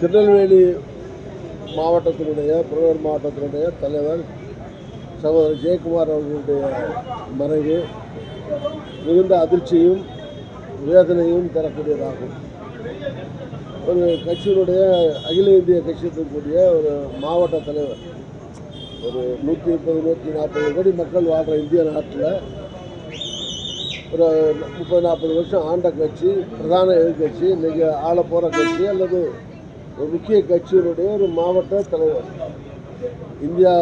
திருநெல்வேலி மாவட்டத்தினுடைய புறநகர் மாவட்டத்தினுடைய தலைவர் சகோதரர் ஜெயக்குமார் அவர்களுடைய மறைவு மிகுந்த அதிர்ச்சியும் வேதனையும் தரக்கூடியதாகும். ஒரு கட்சியினுடைய அகில இந்திய கட்சி ஒரு மாவட்ட தலைவர் ஒரு நூற்றி முப்பது நூற்றி நாற்பது கோடி மக்கள் வாழ்கிற இந்திய நாட்டில் ஒரு முப்பது நாற்பது வருஷம் ஆண்ட கட்சி பிரதான எதிர்கட்சி இன்றைக்கி ஆள போகிற கட்சி அல்லது ஒரு முக்கிய கட்சியினுடைய ஒரு மாவட்ட தலைவர். இந்தியா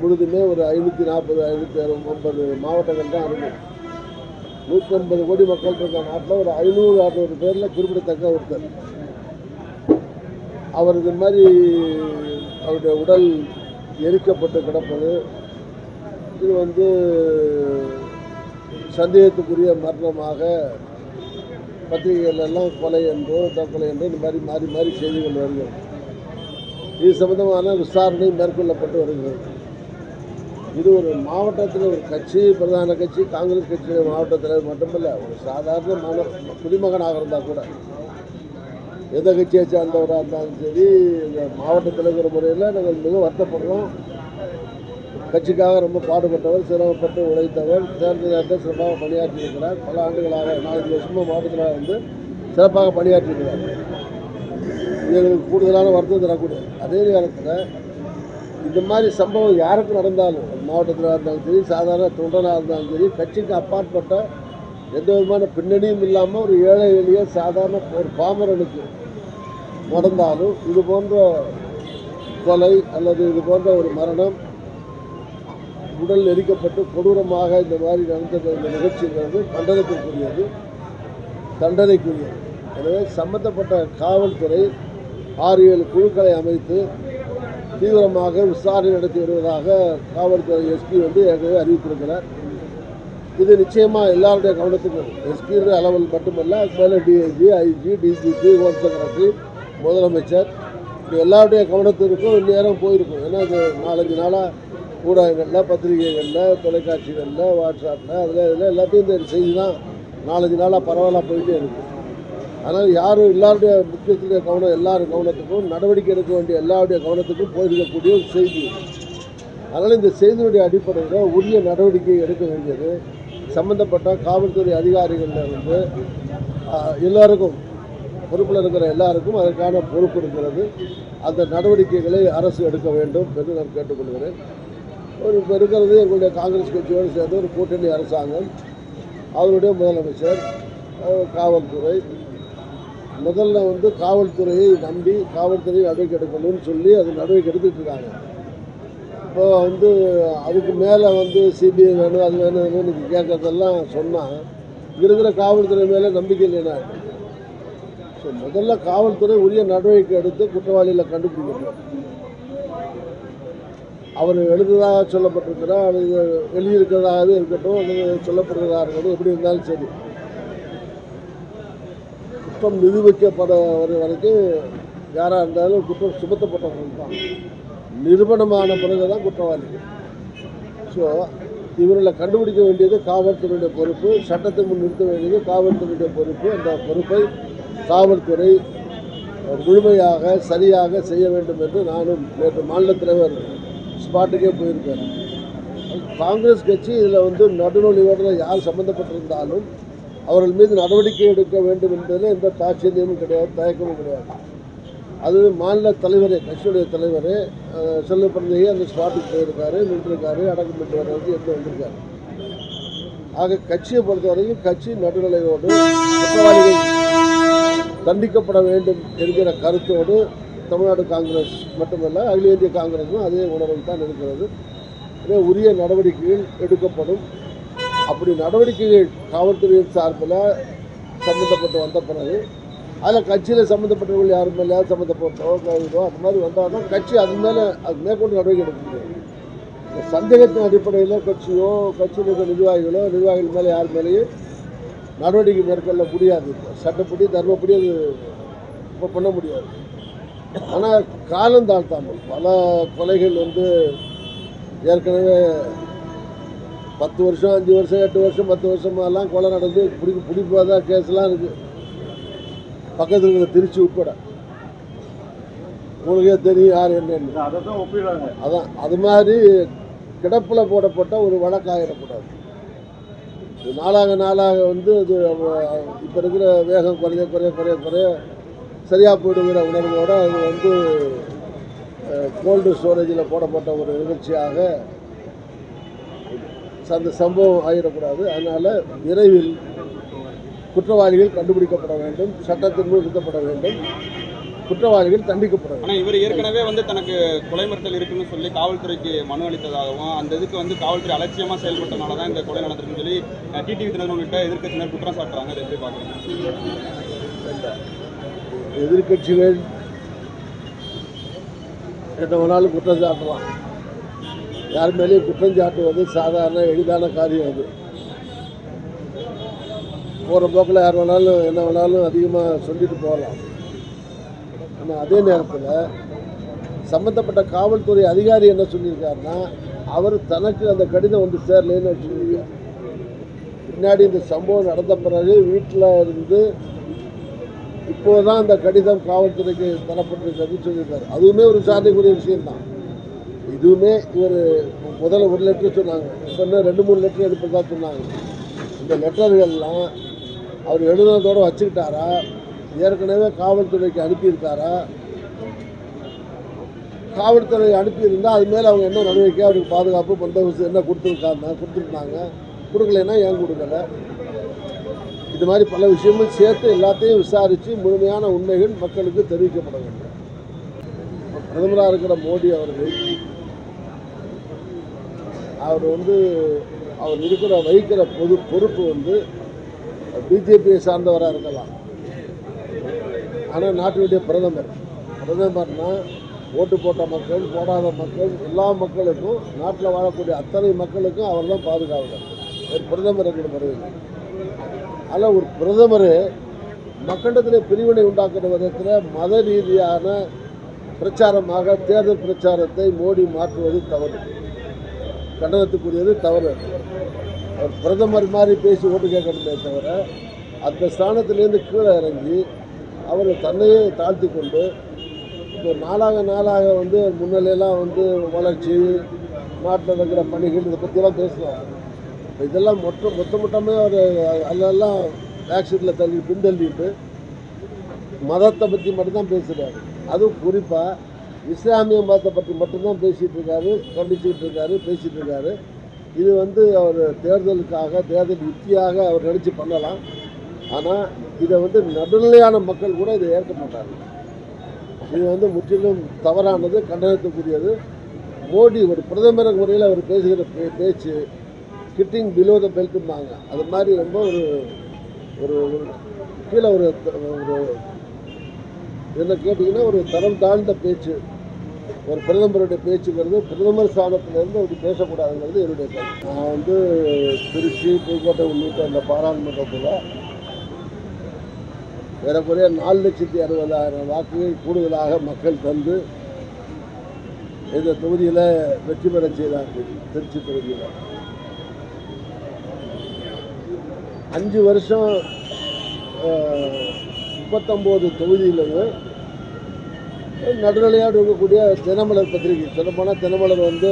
முழுதுமே ஒரு ஐநூற்றி நாற்பது ஐநூற்றி ஐம்பது மாவட்டங்கள் தான் இருக்கும் நூற்றி ஐம்பது கோடி மக்கள் இருக்க நாட்டில் ஒரு ஐநூறு அறுநூறு பேரில் குறிப்பிடத்தக்க ஒருத்தர். அவர் இது மாதிரி அவருடைய உடல் எரிக்கப்பட்டு கிடப்பது இது வந்து சந்தேகத்துக்குரிய மரணமாக பத்திரிகைகள் எல்லாம் கொலை என்றோ தற்கொலை என்றோ இந்த மாதிரி மாறி மாறி செய்திகள் வருகிறது. இது சம்பந்தமான விசாரணை மேற்கொள்ளப்பட்டு வருகிறது. இது ஒரு மாவட்டத்தில் ஒரு கட்சி பிரதான கட்சி காங்கிரஸ் கட்சி மாவட்டத்தில் மட்டுமல்ல ஒரு சாதாரண மாணவ குடிமகனாக இருந்தால் கூட எந்த கட்சியை சார்ந்தவராக இருந்தாலும் சரி இந்த மாவட்டத்தில் இருக்கிற முறையில் நாங்கள் மிக வருத்தப்படுறோம். கட்சிக்காக ரொம்ப பாடுபட்டவர் சிரமப்பட்டு உழைத்தவர் தேர்தல் நேரத்தில் சிறப்பாக பணியாற்றியிருக்கிறார். பல ஆண்டுகளாக நாலஞ்சு வருஷமாக மாவட்டத்தில் வந்து சிறப்பாக பணியாற்றியிருக்கிறார். இது எங்களுக்கு கூடுதலான வருத்தம் தரக்கூடியது அதே நேரத்தில் இந்த மாதிரி சம்பவம் யாருக்கு நடந்தாலும் மாவட்டத்தில் இருந்தாலும் சரி சாதாரண தொண்டனாக இருந்தாலும் சரி கட்சிக்கு அப்பாற்பட்ட எந்த விதமான பின்னணியும் இல்லாமல் ஒரு ஏழை எளிய சாதாரண ஒரு பாமரனுக்கு நடந்தாலும் இது போன்ற கொலை அல்லது இது போன்ற ஒரு மரணம் உடல் எரிக்கப்பட்டு கொடூரமாக இந்த மாதிரி நடந்த இந்த நிகழ்ச்சிங்கிறது கண்டனத்திற்குரியது தண்டனைக்குரியது எனவே சம்பந்தப்பட்ட காவல்துறை ஆறு ஏழு குழுக்களை அமைத்து தீவிரமாக விசாரணை நடத்தி வருவதாக காவல்துறை எஸ்பி வந்து ஏற்கனவே அறிவித்திருக்கிறார். இது நிச்சயமாக எல்லாருடைய கவனத்துக்கும். எஸ்பி அளவில் மட்டுமல்ல அது மேலே DIG IG DGP home secretary முதலமைச்சர். இது எல்லாருடைய கவனத்திற்கும் இந்நேரம் போயிருக்கும். ஏன்னா இது நாலஞ்சு நாளாக ஊடகங்களில் பத்திரிகைகளில் தொலைக்காட்சிகளில் வாட்ஸ்அப்பில் அதில் இதில் எல்லாத்தையும் இந்த செய்தி தான். நாலஞ்சு நாளாக பரவலாக போயிட்டே இருக்குது அதனால் யாரும் எல்லாருடைய முக்கியத்துடைய கவனம் எல்லாரும் கவனத்துக்கும் நடவடிக்கை எடுக்க வேண்டிய எல்லாருடைய கவனத்துக்கும் போயிருக்கக்கூடிய ஒரு செய்தி. அதனால் இந்த செய்தியுடைய அடிப்படையில் உரிய நடவடிக்கை எடுக்க வேண்டியது. சம்பந்தப்பட்ட காவல்துறை அதிகாரிகளில் இருந்து எல்லோருக்கும் எல்லாருக்கும் பொறுப்பில் இருக்கிற எல்லாருக்கும் அதற்கான பொறுப்பு இருக்கிறது. அந்த நடவடிக்கைகளை அரசு எடுக்க வேண்டும் என்று நான் கேட்டுக்கொள்கிறேன். ஒரு இப்போ இருக்கிறது எங்களுடைய காங்கிரஸ் கட்சியோடு சேர்ந்து ஒரு கூட்டணி அரசாங்கம். அவருடைய முதலமைச்சர் காவல்துறை. முதல்ல வந்து காவல்துறையை நம்பி காவல்துறை நடவடிக்கை எடுக்கணும்னு சொல்லி அது நடவடிக்கை எடுத்துட்டு இருக்காங்க. இப்போ வந்து அதுக்கு மேலே வந்து சிபிஐ வேணும் அது வேணும் இது வேணும் கேட்கறதெல்லாம் சொன்னால் இருக்கிற காவல்துறை மேலே நம்பிக்கை இல்லைனா ஸோ முதல்ல காவல்துறை உரிய நடவடிக்கை எடுத்து குற்றவாளிகளை கண்டுபிடிக்கணும். அவர் எழுதுதாக சொல்லப்பட்டிருக்கிறா அல்லது எழுதியிருக்கிறதாகவே இருக்கட்டும் அல்லது சொல்லப்படுறதா இருக்கட்டும் எப்படி இருந்தாலும் சரி. குற்றம் நிரூபிக்கப்பட வர வரைக்கும் யாராக இருந்தாலும் குற்றம் சுமத்தப்பட்டவர்கள் தான். நிறுவனமான பிறகு தான் குற்றவாளிகள் ஸோ இவர்களை கண்டுபிடிக்க வேண்டியது காவல்துறையுடைய பொறுப்பு சட்டத்தை முன் நிறுத்த வேண்டியது காவல்துறையுடைய பொறுப்பு. அந்த பொறுப்பை காவல்துறை முழுமையாக சரியாக செய்ய வேண்டும் என்று நானும் நேற்று மாநில தலைவர் ஸ்பாட்டுக்கே போயிருக்காரு. காங்கிரஸ் கட்சி இதில் வந்து நடுநொழிவோடு யார் சம்மந்தப்பட்டிருந்தாலும் அவர்கள் மீது நடவடிக்கை எடுக்க வேண்டும் என்பதில் எந்த தாட்சியமும் கிடையாது தயக்கமும் கிடையாது. அது மாநில தலைவரே கட்சியுடைய தலைவரே செல்வ பிறந்தையே அந்த ஸ்பாட்டுக்கு போயிருக்காரு நின்றுருக்காரு அடக்கம் பெற்று வர்றது எடுத்து வந்திருக்காரு. ஆக கட்சியை பொறுத்தவரைக்கும் கட்சி நடுநிலையோடு குற்றவாளிகள் தண்டிக்கப்பட வேண்டும் என்கிற கருத்தோடு தமிழ்நாடு காங்கிரஸ் மட்டுமல்ல அகில இந்திய காங்கிரஸும் அதே உணர்வு தான் இருக்கிறது எனவே உரிய நடவடிக்கைகள் எடுக்கப்படும். அப்படி நடவடிக்கைகள் காவல்துறையின் சார்பில் சம்மந்தப்பட்டு வந்த பிறகு அதில் கட்சியில் சம்மந்தப்பட்டவர்கள் யார் இல்லை சம்மந்தப்பட்டோ இதோ அந்த மாதிரி வந்தால் தான் கட்சி அது மேலே அது மேற்கொண்டு நடவடிக்கை எடுக்க முடியும். இந்த சந்தேகத்தின் அடிப்படையில் கட்சியோ கட்சியில் இருக்கிற நிர்வாகிகளோ நிர்வாகிகள் மேலே யார் மேலேயும் நடவடிக்கை மேற்கொள்ள முடியாது. சட்டப்படி தர்மப்படி அது இப்போ பண்ண முடியாது. ஆனால் காலம் தாழ்த்தாமல் பல கொலைகள் வந்து ஏற்கனவே பத்து வருஷம் அஞ்சு வருஷம் எட்டு வருஷம் பத்து வருஷமெல்லாம் கொலை நடந்து பிடிக்க பிடிப்பாத கேஸ்லாம் இருக்குது பக்கத்தில் இருக்கிற திருச்சி உட்பட. உங்களுக்கே தெரியும் யார் என்னன்னு. அதான் அது மாதிரி கிடப்பில் போடப்பட்ட ஒரு வழக்காயிடக்கூடாது. இது நாளாக நாளாக வந்து அது இப்போ இருக்கிற வேகம் குறைய குறைய குறைய குறைய சரியாக போயிடுங்கிற உணர்வோடு அது வந்து கோல்டு ஸ்டோரேஜில் போடப்பட்ட ஒரு நிகழ்ச்சியாக அந்த சம்பவம் ஆகிடக்கூடாது அதனால் விரைவில் குற்றவாளிகள் கண்டுபிடிக்கப்பட வேண்டும் சட்டத்திற்குள் நிறுத்தப்பட வேண்டும் குற்றவாளிகள் தண்டிக்கப்பட வேண்டும். இவர் ஏற்கனவே வந்து தனக்கு கொலை மிரட்டல் இருக்குன்னு சொல்லி காவல்துறைக்கு மனு அளித்ததாகவும் அந்த இதுக்கு வந்து காவல்துறை அலட்சியமாக செயல்பட்டனால தான் இந்த கொலை நடந்திருக்குன்னு சொல்லி டிடிவி தினகரன் உள்ளிட்ட எதிர்க்கட்சியினர் குற்றம் சாட்டுறாங்க. அதை எப்படி பார்க்குறாங்க? எதிர்க்கட்சிகள் என்ன வேணாலும் குற்றம் சாட்டலாம். யார் மேலேயும் குற்றம் சாட்டுவது சாதாரண எளிதான காரியம் அது. போகிற போக்கில் யார் வேணாலும் என்ன வேணாலும் அதிகமாக சொல்லிட்டு போகலாம். ஆனால் அதே நேரத்தில் சம்மந்தப்பட்ட காவல்துறை அதிகாரி என்ன சொல்லியிருக்காருன்னா அவர் தனக்கு அந்த கடிதம் வந்து சேரலைன்னு அவர் பின்னாடி இந்த சம்பவம் நடந்த பிறகு வீட்டில் இருந்து இப்போதான் அந்த கடிதம் காவல்துறைக்கு தரப்பட்டிருக்கிறதுன்னு சொல்லியிருக்காரு. அதுவுமே ஒரு சாதனைக்குரிய விஷயம்தான். இதுவுமே இவர் முதல்ல ஒரு லெட்ரு சொன்னாங்க. இப்போ இன்னும் ரெண்டு மூணு லெட்டர் எடுப்பதா சொன்னாங்க. இந்த லெட்டர்கள்லாம் அவர் எழுதுனதோடு வச்சுக்கிட்டாரா? ஏற்கனவே காவல்துறைக்கு அனுப்பியிருக்காரா? காவல்துறை அனுப்பியிருந்தால் அது மேலே அவங்க என்ன நடவடிக்கை அவருக்கு பாதுகாப்பு பந்தோபஸ்து என்ன கொடுத்துருக்காங்க கொடுத்துருந்தாங்க? கொடுக்கலைன்னா ஏன் கொடுக்கல? இது மாதிரி பல விஷயமும் சேர்த்து எல்லாத்தையும் விசாரித்து முழுமையான உண்மைகள் மக்களுக்கு தெரிவிக்கப்பட வேண்டும். பிரதமராக இருக்கிற மோடி அவர்கள் அவர் வந்து அவர் இருக்கிற வகிக்கிற பொது பொறுப்பு வந்து பிஜேபியை சார்ந்தவராக இருக்கலாம். ஆனால் நாட்டினுடைய பிரதமர் பிரதமர்னால் ஓட்டு போட்ட மக்கள் போடாத மக்கள் எல்லா மக்களுக்கும் நாட்டில் வாழக்கூடிய அத்தனை மக்களுக்கும் அவர் தான் பாதுகாவலர். ஒரு பிரதமர் என்கிற முறையில் ஆனால் ஒரு பிரதமர் மக்களிடத்தில் பிரிவினை உண்டாக்குற விதத்தில் மத ரீதியான பிரச்சாரமாக தேர்தல் பிரச்சாரத்தை மோடி மாற்றுவது தவறு. கண்டனத்துக்குரியது தவறு. அவர் பிரதமர் மாதிரி பேசி ஓட்டு கேட்கணுமே தவிர அந்த ஸ்தானத்திலேருந்து கீழே இறங்கி அவர் தன்னையே தாழ்த்தி கொண்டு இப்போ நாளாக நாளாக வந்து முன்னிலையெல்லாம் வந்து வளர்ச்சி நாட்டில் இருக்கிற பணிகள் இதை பற்றியெல்லாம் பேசுவாங்க இதெல்லாம் மொத்த மொத்த மொத்தமே அவர் அதெல்லாம் பேக் சீட்டில் தள்ளி பின்தள்ளிட்டு மதத்தை பற்றி மட்டும்தான் பேசுகிறாரு அதுவும் குறிப்பாக இஸ்லாமிய மதத்தை பற்றி மட்டும்தான் பேசிகிட்டு இருக்காரு கண்டிச்சுக்கிட்டு இருக்காரு பேசிகிட்டு இருக்காரு. இது வந்து அவர் தேர்தலுக்காக தேர்தல் யுக்தியாக அவர் நினச்சி பண்ணலாம். ஆனால் இதை வந்து நடுநிலையான மக்கள் கூட இதை ஏற்க மாட்டாங்க. இது வந்து முற்றிலும் தவறானது கண்டனத்துக்குரியது. மோடி ஒரு பிரதமர் முறையில் அவர் பேசுகிற பே பேச்சு கிட்டிங் பிலோ த பெல்ட்டும்பாங்க அது மாதிரி ரொம்ப ஒரு ஒரு கீழே ஒரு ஒரு என்ன கேட்டிங்கன்னா ஒரு தரம் தாழ்ந்த பேச்சு. ஒரு பிரதமருடைய பேச்சுங்கிறது பிரதமர் ஸ்தானத்திலேருந்து அப்படி பேசக்கூடாதுங்கிறது என்னுடைய கருத்து. நான் வந்து திருச்சி புதுக்கோட்டை உள்ளிட்ட அந்த பாராளுமன்றத்தில் ஏறக்குறைய நாலு லட்சத்தி அறுபதாயிரம் வாக்குகள் கூடுதலாக மக்கள் தந்து இந்த தொகுதியில் வெற்றி பெற செய்தார்கள். திருச்சி தொகுதியில். அஞ்சு வருஷம் முப்பத்தொம்போது தொகுதியிலையும் நடுநிலையாக இருக்கக்கூடிய தினமலர் பத்திரிகை. சொல்லப்போனால் தினமலர் வந்து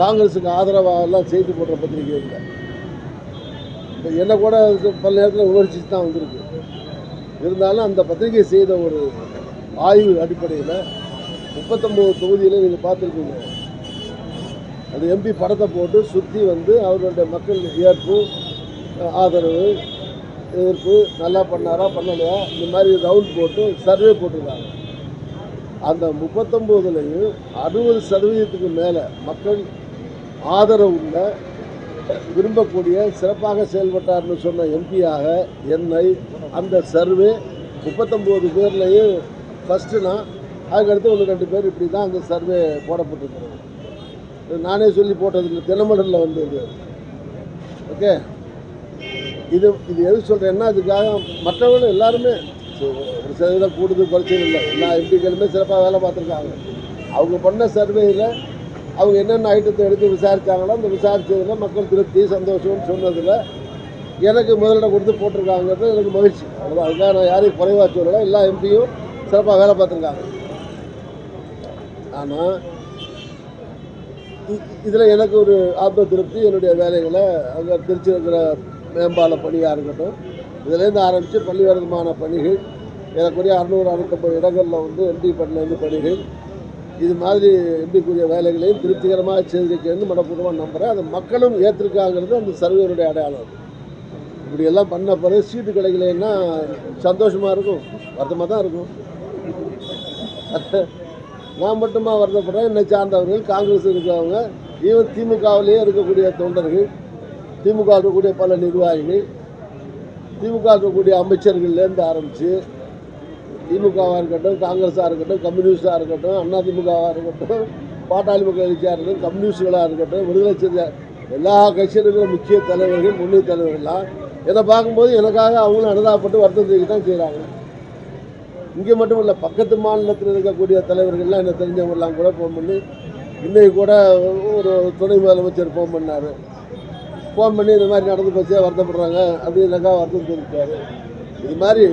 காங்கிரஸுக்கு ஆதரவாக எல்லாம் செய்தி போடுற பத்திரிகை இல்லை. இப்போ என்னை கூட பல நேரத்தில் உணர்ச்சி தான் வந்திருக்கு. இருந்தாலும் அந்த பத்திரிகை செய்த ஒரு ஆய்வு அடிப்படையில் முப்பத்தொம்போது தொகுதியில் நீங்கள் பார்த்துருக்கீங்க. அந்த எம்பி படத்தை போட்டு சுற்றி வந்து அவர்களுடைய மக்கள் ஏற்பு ஆதரவு எதிர்ப்பு நல்லா பண்ணாரா பண்ணலையா? இந்த மாதிரி ரவுண்ட் போட்டு சர்வே போட்டிருக்காங்க. அந்த முப்பத்தொம்போதுலையும் அறுபது சதவீதத்துக்கு மேலே மக்கள் ஆதரவு உள்ள விரும்பக்கூடிய சிறப்பாக செயல்பட்டார்னு சொன்ன எம்பியாக என்னை அந்த சர்வே முப்பத்தொம்போது பேர்லேயும் ஃபஸ்ட்டு நான் அதுக்கடுத்து ஒன்று ரெண்டு பேர் இப்படி தான் அந்த சர்வே போடப்பட்டிருக்கிறது. நானே சொல்லி போட்டது இல்லை தினமலரில் வந்தது ஓகே இது இது எது சொல்கிறேன்னா அதுக்காக மற்றவங்களும் எல்லாருமே ஒரு சதவீதம் கூடுதல் குறைச்சல் இல்லை. எல்லா எம்பிக்களுமே சிறப்பாக வேலை பார்த்துருக்காங்க. அவங்க பண்ண சர்வேயில் அவங்க என்னென்ன ஐட்டத்தை எடுத்து விசாரித்தாங்களோ அந்த விசாரித்ததில் மக்கள் திருப்தி சந்தோஷம்னு சொன்னதில் எனக்கு முதலிடம் கொடுத்து போட்டிருக்காங்கிறது எனக்கு மகிழ்ச்சி. அவ்வளோதான் அதுக்காக நான் யாரையும் குறைவாக சொல்லலை. எல்லா எம்பியும் சிறப்பாக வேலை பார்த்துருக்காங்க. ஆனால் இதில் எனக்கு ஒரு ஆத்ம திருப்தி என்னுடைய வேலைகளை அங்கே திருச்சி இருக்கிற மேம்பால பணியாக இருக்கட்டும். இதுலேருந்து ஆரம்பித்து பள்ளிவாரமான பணிகள் ஏறக்குறைய அறுநூறு அறுபத்தொம்பது இடங்களில் வந்து எம்பி பண்ணலேருந்து பணிகள். இது மாதிரி எம்பிக்குரிய வேலைகளையும் திருப்திகரமாக செய்திருக்கேன்னு மனப்பூர்வமாக நம்புகிறேன் அது மக்களும் ஏற்றிருக்காங்கிறது அந்த சர்வேருடைய அடையாளம் இப்படியெல்லாம் பண்ண பிறகு சீட்டு கிடைக்கலன்னா சந்தோஷமாக இருக்கும். வருத்தமாக தான் இருக்கும். நான் மட்டுமா வருத்தப்படுறேன். என்னை சார்ந்தவர்கள் காங்கிரஸ் இருக்கிறவங்க ஈவன் திமுகவிலேயே இருக்கக்கூடிய தொண்டர்கள் திமுக இருக்கக்கூடிய பல நிர்வாகிகள் திமுக இருக்கக்கூடிய அமைச்சர்கள்லேருந்து ஆரம்பித்து திமுகவாக இருக்கட்டும் காங்கிரஸாக இருக்கட்டும் கம்யூனிஸ்டாக இருக்கட்டும் அண்ணா திமுகவாக இருக்கட்டும் பாட்டாளி மக்கள் கட்சியாக இருக்கட்டும் கம்யூனிஸ்டுகளாக இருக்கட்டும் விடுதலை செஞ்ச எல்லா கட்சியில் இருக்கிற முக்கிய தலைவர்கள் முன்னணி தலைவர்கள்லாம் என்னை பார்க்கும்போது எனக்காக அவங்களும் அனுதாபப்பட்டு வருத்தத்துக்கு தான் செய்கிறாங்க இங்கே மட்டும் இல்லை பக்கத்து மாநிலத்தில் இருக்கக்கூடிய தலைவர்கள்லாம் என்ன தெரிஞ்சவங்கலாம் கூட ஃபோன் பண்ணி இன்றைக்கு கூட ஒரு துணை முதலமைச்சர் ஃபோன் பண்ணார். ஃபோன் பண்ணி இந்த மாதிரி நடந்து போச்சே வருத்தப்படுறாங்க அப்படின்னாக்கா வருத்தம் தெரிவித்தார் இது மாதிரி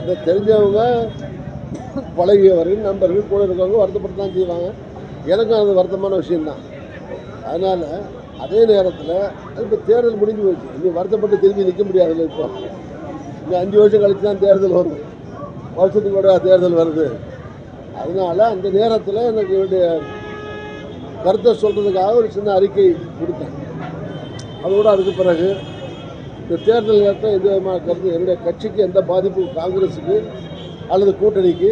இந்த தெரிஞ்சவங்க பழகியவர்கள் நண்பர்கள் கூட இருக்கவங்க வருத்தப்பட்டு தான் செய்வாங்க. எனக்கும் அது வருத்தமான விஷயம்தான். அதனால் அதே நேரத்தில் இப்போ தேர்தல் முடிஞ்சு போச்சு. இனி வருத்தப்பட்டு திரும்பி நிற்க முடியாதுல்ல இப்போ. இன்னும் அஞ்சு வருஷம் கழித்து தான் தேர்தல் வரும். வருஷத்துக்கு கூட தேர்தல் வருது. அதனால அந்த நேரத்தில் எனக்கு என்னுடைய கருத்தை சொல்கிறதுக்காக ஒரு சின்ன அறிக்கை கொடுத்தேன். அதோடு அதுக்கு பிறகு இந்த தேர்தல் நேரத்தில் எந்த விதமாக கருத்து என்னுடைய கட்சிக்கு எந்த பாதிப்பும் காங்கிரஸுக்கு அல்லது கூட்டணிக்கு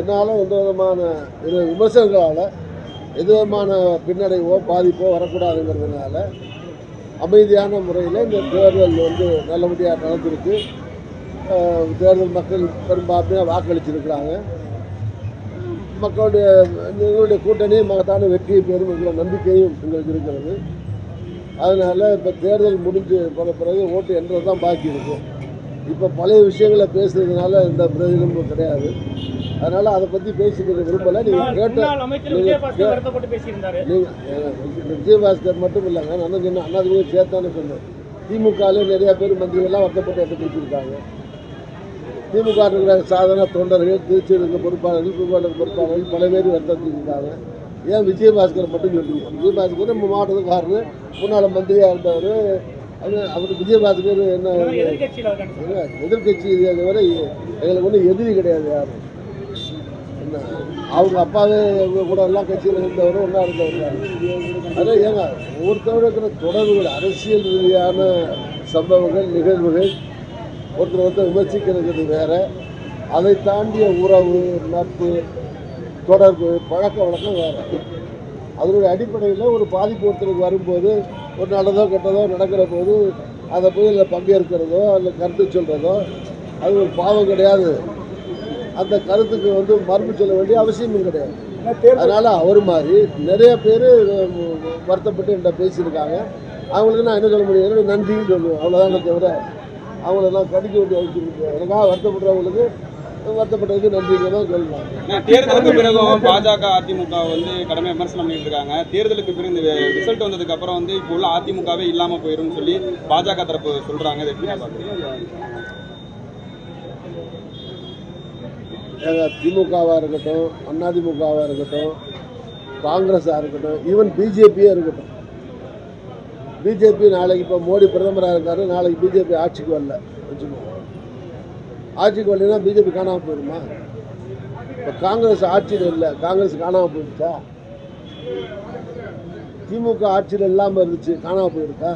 என்னால் எந்த விதமான இது விமர்சனங்களால் எந்த விதமான பின்னடைவோ பாதிப்போ வரக்கூடாதுங்கிறதுனால அமைதியான முறையில் இந்த தேர்தல் வந்து நல்லபடியாக நடந்திருக்கு. தேர்தல் மக்கள் பெரும்பான்மையாக வாக்களிச்சிருக்கிறாங்க. மக்களுடைய எங்களுடைய கூட்டணி மகத்தான வெற்றியை பெறும் என்ற நம்பிக்கையும் எங்களுக்கு இருக்கிறது. அதனால் இப்போ தேர்தல் முடிஞ்சு போன பிறகு ஓட்டு என்றது தான் பாக்கி இருக்கும். இப்போ பழைய விஷயங்களை பேசுறதுனால எந்த பிரயோஜனமும் கிடையாது. அதனால் அதை பற்றி பேசிக்கிற விரும்பலை. நீங்கள் கேட்ட நீங்கள் விஜயபாஸ்கர் மட்டும் இல்லைங்க நான் சொன்னேன் அண்ணாதிமுக சேர்த்தானே சொன்னேன். திமுகவில் நிறையா பேர் மந்திரிகள்லாம் வருத்தப்பட்டு எடுத்து பிடிச்சிருக்காங்க திமுக சாதாரண தொண்டர்கள் திருச்சி இருக்க பொறுப்பாளர்கள் புதுக்கோட்டை பொறுப்பாளர்கள் பல பேர் வருத்தத்திருக்காங்க ஏன் விஜயபாஸ்கர் மட்டும் சொல்றீங்க விஜயபாஸ்கர் நம்ம மாவட்டத்துக்காரரு முன்னாள் மந்திரியாக இருந்தவர் அது அவர் விஜயபாஸ்கர் என்ன இதை தவிர எங்களுக்கு ஒன்றும் எதிரி கிடையாது யாரும். என்ன அவங்க அப்பாவே இவங்க கூட எல்லாம் கட்சியில் இருந்தவர் ஒன்றா இருந்தவர் அதான் ஏங்க ஒவ்வொருத்தரோட இருக்கிற தொடர்புகள் அரசியல் ரீதியான சம்பவங்கள் நிகழ்வுகள் ஒருத்தர் ஒருத்தர் விமர்சிக்கிறது வேற. அதை தாண்டிய உறவு நட்பு தொடர்பு பழக்க வழக்கம் வேற. அதனுடைய அடிப்படையில் ஒரு பாதிப்பு ஒருத்தருக்கு வரும்போது ஒரு நல்லதோ கெட்டதோ நடக்கிற போது அதை போய் அதில் பங்கேற்கிறதோ அதில் கருத்து சொல்கிறதோ அது ஒரு பாவம் கிடையாது. அந்த கருத்துக்கு வந்து மறுப்பு சொல்ல வேண்டிய அவசியமும் கிடையாது. அதனால் அவர் மாதிரி நிறைய பேர் வருத்தப்பட்டு என்கிட்ட பேசியிருக்காங்க. அவங்களுக்கு நான் என்ன சொல்ல முடியும்? என்னோட நன்றின்னு சொல்லுவேன். அவ்வளோதானே தவிர அவங்களெல்லாம் கடிக்க வேண்டிய அவசியம் இல்லை. எனக்காக வருத்தப்படுறவங்களுக்கு வருத்தப்பட்டதுக்கு நன்றிங்க தான் சொல்லலாம் நான் தேர்தலுக்கு பிறகும் பாஜக அதிமுக வந்து கடுமையாக விமர்சனம் பண்ணிட்டு இருக்காங்க தேர்தலுக்கு பிறகு இந்த ரிசல்ட் வந்ததுக்கு அப்புறம் வந்து இப்போ உள்ள அதிமுகவே இல்லாம போயிரும்னு சொல்லி பாஜக தரப்பு சொல்றாங்க. ஏங்க திமுகவாக இருக்கட்டும் அதிமுகவாக இருக்கட்டும் காங்கிரஸாக இருக்கட்டும் ஈவன் பிஜேபியே இருக்கட்டும். பிஜேபி நாளைக்கு இப்போ மோடி பிரதமராக இருக்காரு நாளைக்கு பிஜேபி ஆட்சிக்கு வரல. வச்சுக்கோங்க ஆட்சிக்கு வரலைன்னா பிஜேபி காணாமல் போயிடுமா இப்போ காங்கிரஸ் ஆட்சியில் இல்லை காங்கிரஸ் காணாமல் போயிடுச்சா? திமுக ஆட்சியில் இல்லாமல் இருந்துச்சு காணாமல் போயிடுச்சா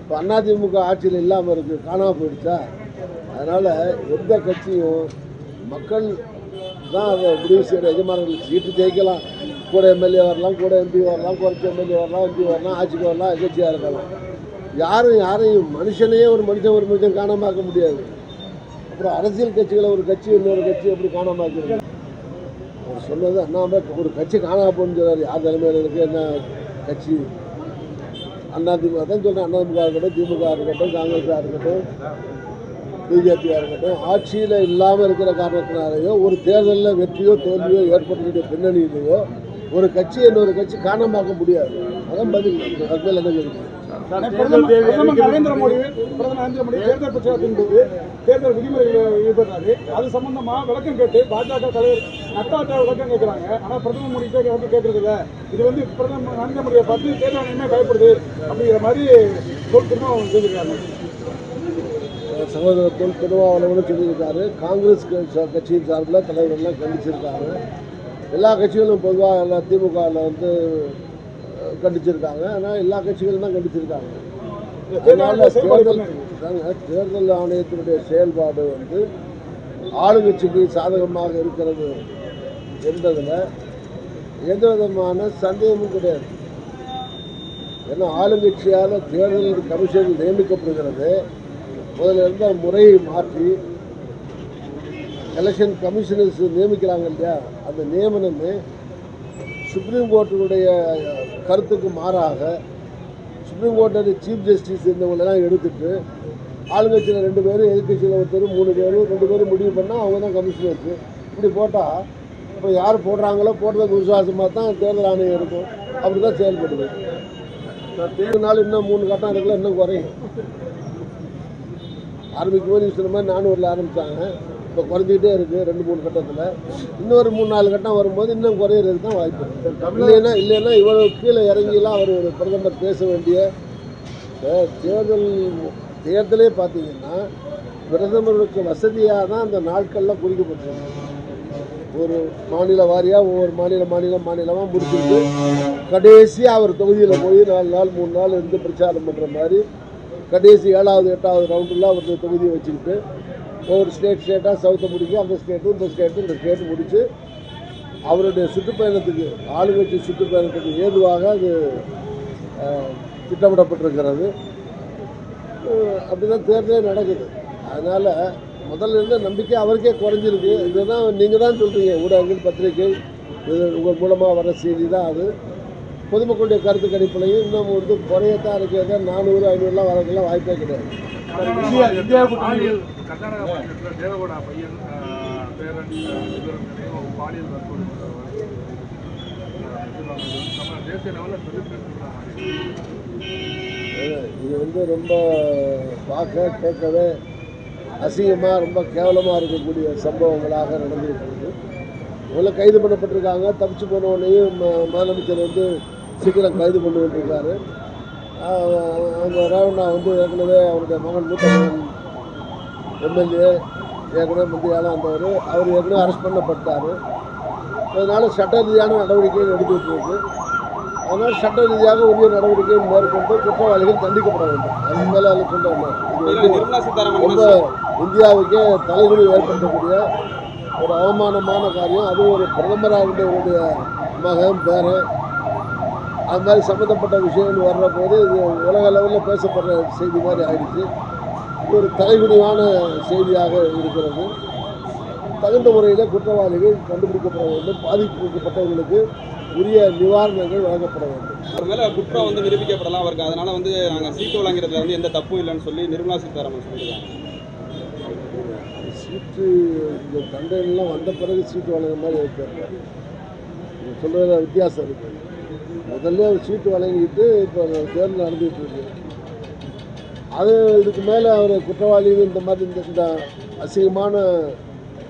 இப்போ அதிமுக ஆட்சியில் இல்லாமல் இருக்குது காணாமல் போயிடுச்சா? அதனால் எந்த கட்சியும் மக்கள் தான் அதை முடிவு செய்கிற எஜமானர்கள் சீட்டு ஜெயிக்கலாம். கூட எம்எல்ஏ வரலாம் கூட எம்பி வரலாம் குறைச்ச எம்எல்ஏ வரலாம் எம்பி வரலாம் ஆட்சிக்கு வரலாம் எதிர்ச்சியாக இருக்கலாம். யாரும் யாரையும் மனுஷனையே ஒரு மனுஷன் ஒரு மனுஷன் காணாமாக்க முடியாது. அப்புறம் அரசியல் கட்சிகளை ஒரு கட்சி இன்னொரு கட்சி எப்படி காணாமாக்கிறது அவர் சொன்னது அண்ணாமலை ஒரு கட்சி காணாமல் போன்னு சொன்னார் யார் தலைமையில் இருக்குது என்ன கட்சி? அண்ணா திமுக தான் சொல்கிறேன் அண்ணா இருக்கட்டும் திமுக இருக்கட்டும் காங்கிரஸாக இருக்கட்டும் பிஜேபியாக இருக்கட்டும் ஆட்சியில் இல்லாமல் இருக்கிற காரணத்தினாலேயோ ஒரு தேர்தலில் வெற்றியோ தோல்வியோ ஏற்படக்கூடிய பின்னணியிலேயோ ஒரு கட்சி இன்னொரு கட்சி காணாமாக்க முடியாது. அதான் பதில். அதுக்கு மேலே என்ன பிரதமர் பிரதமர் நரேந்திர மோடி பிரதமர் நரேந்திர மோடி தேர்தல் பிரச்சாரத்தின் போது தேர்தல் விதிமுறைகளை ஈடுபடுறாரு. அது சம்பந்தமா விளக்கம் கேட்டு பாஜக தலைவர் நட்டாட்ட விளக்கம் கேட்கிறாங்க. ஆனா பிரதமர் மோடி விளக்கம் கேட்கறது இல்ல. இது வந்து பிரதமர் நரேந்திர மோடியை பார்த்து தேர்தல் ஆணையமே பயப்படுது அப்படிங்கிற மாதிரி திரும்ப செஞ்சிருக்காங்க சகோதரர் தொல் திருமாவளவனும் சொல்லியிருக்காரு. காங்கிரஸ் கட்சி- கட்சியின் சார்பில் தலைவர்கள்லாம் கண்டிச்சிருக்காங்க. எல்லா கட்சிகளும் பொதுவாக எல்லா திமுகவில் வந்து கண்டிச்சிருக்காங்க. ஆனால் எல்லா கட்சிகளும் தான் கண்டிச்சிருக்காங்க. அதனால தேர்தல் தேர்தல் ஆணையத்தினுடைய செயல்பாடு வந்து ஆளுங்கட்சிக்கு சாதகமாக இருக்கிறது என்பதில் எந்த விதமான சந்தேகமும் கிடையாது. ஏன்னா ஆளுங்கட்சியால் தேர்தல் கமிஷன் நியமிக்கப்படுகிறது. முதல்ல இருந்த முறையை மாற்றி எலெக்ஷன் கமிஷனர்ஸ் நியமிக்கிறாங்க இல்லையா? அந்த நியமனமே சுப்ரீம் கோர்ட்டினுடைய கருத்துக்கு மாறாக சுப்ரீம் கோர்ட்டு சீஃப் ஜஸ்டிஸ் இருந்தவங்களெல்லாம் எடுத்துட்டு ஆளுங்கட்சியில் ரெண்டு பேரும் எதிர்கட்சியில் ஒருத்தர் மூணு பேர் ரெண்டு பேரும் முடிவு பண்ணால் அவங்க தான் கமிஷனருக்கு இப்படி போட்டால் இப்போ யார் போடுறாங்களோ போடுறதுக்கு விசுவாசமாக தான் தேர்தல் ஆணையம் இருக்கும். அப்படி தான் செயல்படுது. தேர்தல் நாள் இன்னும் மூணு கட்டம் இருக்குல்ல இன்னும் குறையும். ஆரம்பிக்கும் போது சொன்ன மாதிரி நானூறில் ஆரம்பித்தாங்க இப்போ குறைஞ்சிக்கிட்டே இருக்குது ரெண்டு மூணு கட்டத்தில். இன்னொரு மூணு நாலு கட்டம் வரும்போது இன்னும் குறையிறதுக்கு தான் வாய்ப்பு இல்லைன்னா இல்லைன்னா இவ்வளவு கீழே இறங்கிலாம் அவர் ஒரு பிரதமர் பேச வேண்டிய தேர்தல் தேர்தலே பார்த்தீங்கன்னா பிரதமருக்கு வசதியாக தான் அந்த நாட்கள்லாம் குறிக்கப்பட்டிருக்கு. ஒரு மாநில வாரியாக ஒவ்வொரு மாநில மாநிலம் மாநிலமாக முடிச்சுட்டு கடைசியாக அவர் தொகுதியில் போய் நாலு நாள் மூணு நாள் இருந்து பிரச்சாரம் பண்ணுற மாதிரி கடைசி ஏழாவது எட்டாவது ரவுண்டில் அவர் தொகுதியை வச்சுக்கிட்டு ஒவ்வொரு ஸ்டேட் ஸ்டேட்டாக சவுத்தை முடிக்க அந்த ஸ்டேட்டு இந்த ஸ்டேட்டு இந்த ஸ்டேட்டு முடித்து அவருடைய சுற்றுப்பயணத்துக்கு ஆளுங்கட்சி சுற்றுப்பயணத்துக்கு ஏதுவாக அது திட்டமிடப்பட்டிருக்கிறது. அப்படிதான் தேர்தலே நடக்குது. அதனால் முதல்ல இருந்த நம்பிக்கை அவருக்கே குறைஞ்சிருக்கு. இதுதான் நீங்கள் தான் சொல்கிறீங்க ஊடகங்கள் பத்திரிகை இது உங்கள் மூலமாக வர செய்தி தான் அது. பொதுமக்களுடைய கருத்து கணிப்புலையும் இன்னும் வந்து குறையத்தான் இருக்கிறத நானூறு ஐநூறுலாம் வரதுக்கெல்லாம் வாய்ப்பே கிடையாது. இந்தியா இந்தியா கர்நாடகா மாநிலத்தில் தேவகோடா பையன் பேரன் பாலியல் வன்கொடுமை நம்ம தேசிய லெவலில் சொல்லி இது வந்து ரொம்ப பார்க்க கேட்கவே அசிங்கமாக ரொம்ப கேவலமாக இருக்கக்கூடிய சம்பவங்களாக இருக்கு முதல்ல கைது பண்ணப்பட்டிருக்காங்க. தப்பிச்சு போனவனையும் முதலமைச்சர் வந்து சீக்கிரம் கைது பண்ணி விட்டுருக்காரு அந்த ரேவண்ணா வந்து ஏற்கனவே அவருடைய மகன் மூத்த மகன் எம்எல்ஏ ஏற்கனவே மந்திரியால் வந்தவர் அவர் ஏற்கனவே அரெஸ்ட் பண்ணப்பட்டார். அதனால் சட்ட ரீதியான நடவடிக்கைகள் எடுத்துகிட்டு இருக்கு. அதனால் சட்ட ரீதியாக உரிய நடவடிக்கை மேற்கொண்டு குற்றவாளிகள் தண்டிக்கப்பட வேண்டும். அதுக்கு மேலே அதில் சொல்ல என்ன இது வந்து நிர்மலா சீதாராமன் ரொம்ப இந்தியாவுக்கே தலைகுனி ஏற்படுத்தக்கூடிய ஒரு அவமானமான காரியம். அது ஒரு பிரதமராக இருந்தவருடைய மகன் பேரன். அது மாதிரி சம்மந்தப்பட்ட விஷயங்கள் வர்ற போது இது உலக லெவலில் பேசப்படுற செய்தி மாதிரி ஆயிடுச்சு. இது ஒரு தலைகுனிவான செய்தியாக இருக்கிறது. தகுந்த முறையில் குற்றவாளிகள் கண்டுபிடிக்கப்பட வேண்டும் பாதிக்கப்பட்டவர்களுக்கு உரிய நிவாரணங்கள் வழங்கப்பட வேண்டும். அவர் மேல குற்றம் வந்து நிரூபிக்கப்படலாம் அவருக்கு. அதனால வந்து நாங்க சீட்டு வழங்குறதுல வந்து எந்த தப்பும் இல்லைன்னு சொல்லி நிர்மலா சீதாராமன் சொல்லியிருக்காங்க. சீட்டு இந்த தண்டனைலாம் வந்த பிறகு சீட்டு வழங்குற மாதிரி இருக்காங்க நீங்கள் சொல்கிறதுல வித்தியாசம் இருக்குது முதல்ல அவர் சீட்டு வழங்கிட்டு இப்போ தேர்தல் நடந்துகிட்டு இருக்கு. அது இதுக்கு மேலே அவர் குற்றவாளி இந்த மாதிரி இந்த இந்த அசிங்கமான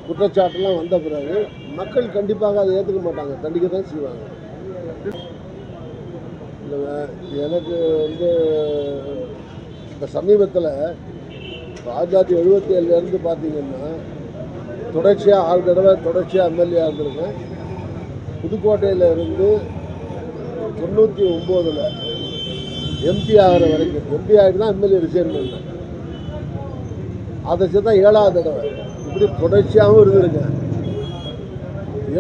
குற்றச்சாட்டெல்லாம் வந்த பிறகு மக்கள் கண்டிப்பாக அதை ஏற்றுக்க மாட்டாங்க. கண்டிக்க தான் செய்வாங்க எனக்கு வந்து இந்த சமீபத்தில் ஆயிரத்தி தொள்ளாயிரத்தி எழுபத்தி ஏழுலேருந்து பார்த்தீங்கன்னா தொடர்ச்சியாக ஆறு தடவை தொடர்ச்சியாக எம்எல்ஏ இருந்திருக்கேன். புதுக்கோட்டையில் இருந்து தொண்ணூற்றி ஒம்போதில் எம்பி ஆகிற வரைக்கும் எம்பி ஆகிட்டு தான் எம்எல்ஏ ரிசைன் பண்ணேன் அதை சேர்த்தா ஏழாவது தடவை. இப்படி தொடர்ச்சியாகவும் இருந்திருக்கேன்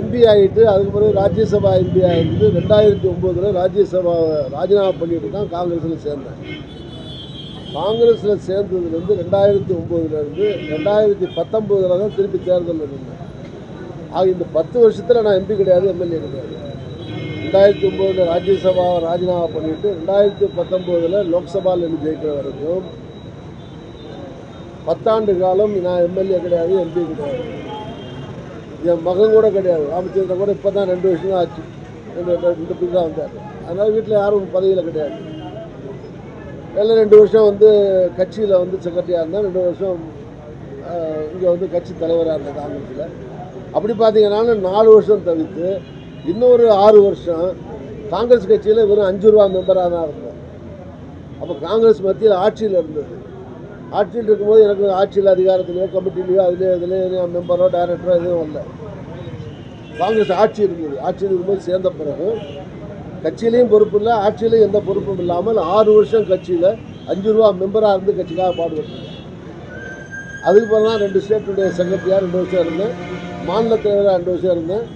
எம்பி ஆகிட்டு அதுக்கு பிறகு ராஜ்யசபா எம்பி ஆகிட்டு ரெண்டாயிரத்தி ஒம்போதில் ராஜ்யசபாவை ராஜினாமா பண்ணிட்டு தான் காங்கிரஸில் சேர்ந்தேன். காங்கிரஸில் சேர்ந்ததுலேருந்து ரெண்டாயிரத்தி ஒம்போதுலேருந்து ரெண்டாயிரத்தி பத்தொம்போதில் தான் திருப்பி தேர்தலில் நின்றேன் ஆக இந்த பத்து வருஷத்தில் நான் எம்பி கிடையாது எம்எல்ஏ கிடையாது. ரெண்டாயிரத்தி ஒம்போதில் ராஜ்யசபா ராஜினாமா பண்ணிட்டு ரெண்டாயிரத்தி பத்தொம்போதில் லோக்சபாவில் இருந்து ஜெயிக்கிற வரைக்கும் பத்தாண்டு காலம் நான் எம்எல்ஏ கிடையாது எம்பி கிடையாது. என் மகன் கூட கிடையாது. ராமச்சந்திரன் கூட இப்போ தான் ரெண்டு வருஷம் தான் ஆச்சு. ரெண்டு ரெண்டு பேர் தான் வந்தார். அதனால் வீட்டில் யாரும் பதவியில் கிடையாது. இல்லை ரெண்டு வருஷம் வந்து கட்சியில் வந்து செக்ரட்டரியாக இருந்தேன் ரெண்டு வருஷம் இங்கே வந்து கட்சி தலைவராக இருந்தேன் காங்கிரஸில். அப்படி பார்த்தீங்கன்னா நாலு வருஷம் தவிர்த்து இன்னொரு ஆறு வருஷம் காங்கிரஸ் கட்சியில் வெறும் அஞ்சு ரூபா மெம்பராக தான் இருந்தேன். அப்போ காங்கிரஸ் மத்தியில் ஆட்சியில் இருந்தது. ஆட்சியில் இருக்கும்போது எனக்கு ஆட்சியில் அதிகாரத்திலேயோ கமிட்டிலேயோ அதுலேயோ இதுலேயோ மெம்பரோ டைரக்டரோ எதுவும் இல்லை காங்கிரஸ் ஆட்சி இருந்தது. ஆட்சியில் இருக்கும்போது சேர்ந்த பிறகு கட்சியிலையும் பொறுப்பு இல்லை ஆட்சியிலையும் எந்த பொறுப்பும் இல்லாமல் ஆறு வருஷம் கட்சியில் அஞ்சு ரூபா மெம்பராக இருந்து கட்சிக்காக பாடுபட்டேன். அதுக்கு பிறகு தான் ரெண்டு ஸ்டேட்டுடைய செக்ரட்டரியாக ரெண்டு வருஷம் இருந்தேன். மாநில தலைவராக ரெண்டு வருஷம் இருந்தேன்.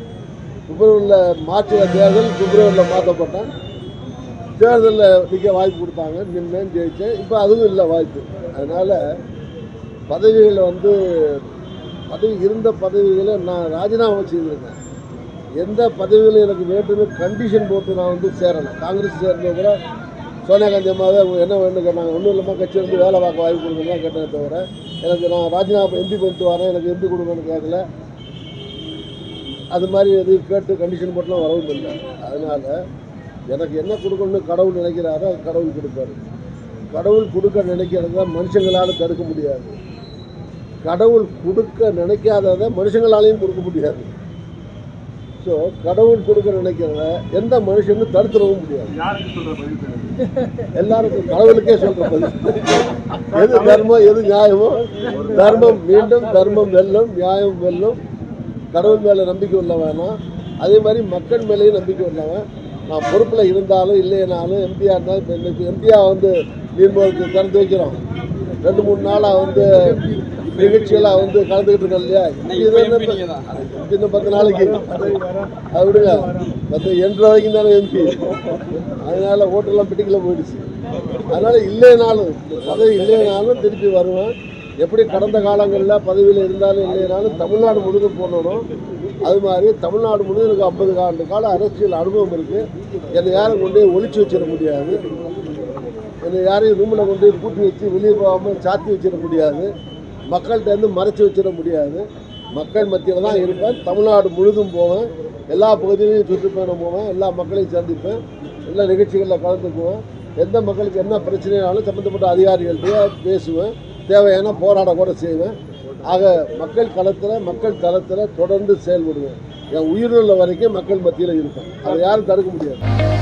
பிப்ரவரியில் மாற்றின தேர்தல் பிப்ரவரியில் மாற்றப்பட்டேன் தேர்தலில் நிற்க வாய்ப்பு கொடுத்தாங்க. நின்னேன் ஜெயித்தேன் இப்போ அதுவும் இல்லை வாய்ப்பு. அதனால் பதவிகளில் வந்து பதவி இருந்த பதவிகளை நான் ராஜினாமா செய்திருக்கேன். எந்த பதவியில் எனக்கு வேண்டுமே கண்டிஷன் போட்டு நான் வந்து சேரலை. காங்கிரஸ் சேர்ந்த கூட சோனியா காந்தி அம்மாவே அவங்க என்ன வேணும்னு கேட்டாங்க. ஒன்றும் இல்லாமல் கட்சி வந்து வேலை பார்க்க வாய்ப்பு கொடுங்க கேட்டதை தவிர எனக்கு நான் ராஜினாமா எம்பி பண்ணிட்டு வரேன் எனக்கு எம்பி கொடுங்கன்னு கேட்கல அது மாதிரி எதுவும் கேட்டு கண்டிஷன் போட்டுலாம் வரவும் இல்லை. அதனால் எனக்கு என்ன கொடுக்கணும்னு கடவுள் நினைக்கிறாரோ அது கடவுள் கொடுப்பாரு. கடவுள் கொடுக்க நினைக்கிறத மனுஷங்களால் தடுக்க முடியாது. கடவுள் கொடுக்க நினைக்காததை மனுஷங்களாலையும் கொடுக்க முடியாது. ஸோ கடவுள் கொடுக்க நினைக்கிறத எந்த மனுஷனும் தடுத்துடவும் முடியாது. எல்லாருக்கும் கடவுளுக்கே சொல்ற பதில். எது தர்மம் எது நியாயமோ தர்மம் மீண்டும் தர்மம் வெல்லும் நியாயம் வெல்லும். கடவுள் மேலே நம்பிக்கை உள்ளவனா? அதே மாதிரி மக்கள் மேலேயும் நம்பிக்கை உள்ளவன். நான் பொறுப்பில் இருந்தாலும் இல்லைனாலும் எம்பியாக இருந்தாலும் இப்போ இன்னைக்கு எம்பியாக வந்து நீர்மோருக்கு திறந்து வைக்கிறோம் ரெண்டு மூணு நாளாக வந்து நிகழ்ச்சியெல்லாம் வந்து கலந்துக்கிட்டு இருக்கோம் இல்லையா. இன்னும் பத்து நாளைக்கு. அது விடுங்க. பத்து எண்டரை வரைக்கும் தானே எம்பி அதனால ஓட்டெல்லாம் பெட்டிக்கல போயிடுச்சு. அதனால இல்லைனாலும் பதவி இல்லைனாலும் திருப்பி வருவேன். எப்படி கடந்த காலங்களில் பதவியில் இருந்தாலும் இல்லைனாலும் தமிழ்நாடு முழுதும் போனோம் அது மாதிரி தமிழ்நாடு முழுதும் எனக்கு ஐம்பது ஆண்டு கால அரசியல் அனுபவம் இருக்குது என்னை யாரும் கொண்டு போய் ஒளிச்சு வச்சிட முடியாது. என்னை யாரையும் ரூமில் கொண்டு போய் பூட்டி வச்சு வெளியே போகாமல் சாத்தி வச்சிட முடியாது. மக்கள்கிட்ட இருந்து மறைச்சி வச்சிட முடியாது. மக்கள் மத்தியில் தான் இருப்பேன். தமிழ்நாடு முழுதும் போவேன். எல்லா பகுதியிலையும் சுற்றுப்பயணம் போவேன். எல்லா மக்களையும் சந்திப்பேன். எல்லா நிகழ்ச்சிகளில் கலந்துக்குவேன். எந்த மக்களுக்கு என்ன பிரச்சனைனாலும் சம்மந்தப்பட்ட அதிகாரிகள்கிட்ட பேசுவேன். தேவையான போராட கூட செய்வேன். ஆக மக்கள் களத்தில் மக்கள் தளத்தில் தொடர்ந்து செயல்படுவேன். என் உயிருள்ள வரைக்கும் மக்கள் மத்தியில் இருப்பேன். அதை யாரும் தடுக்க முடியாது.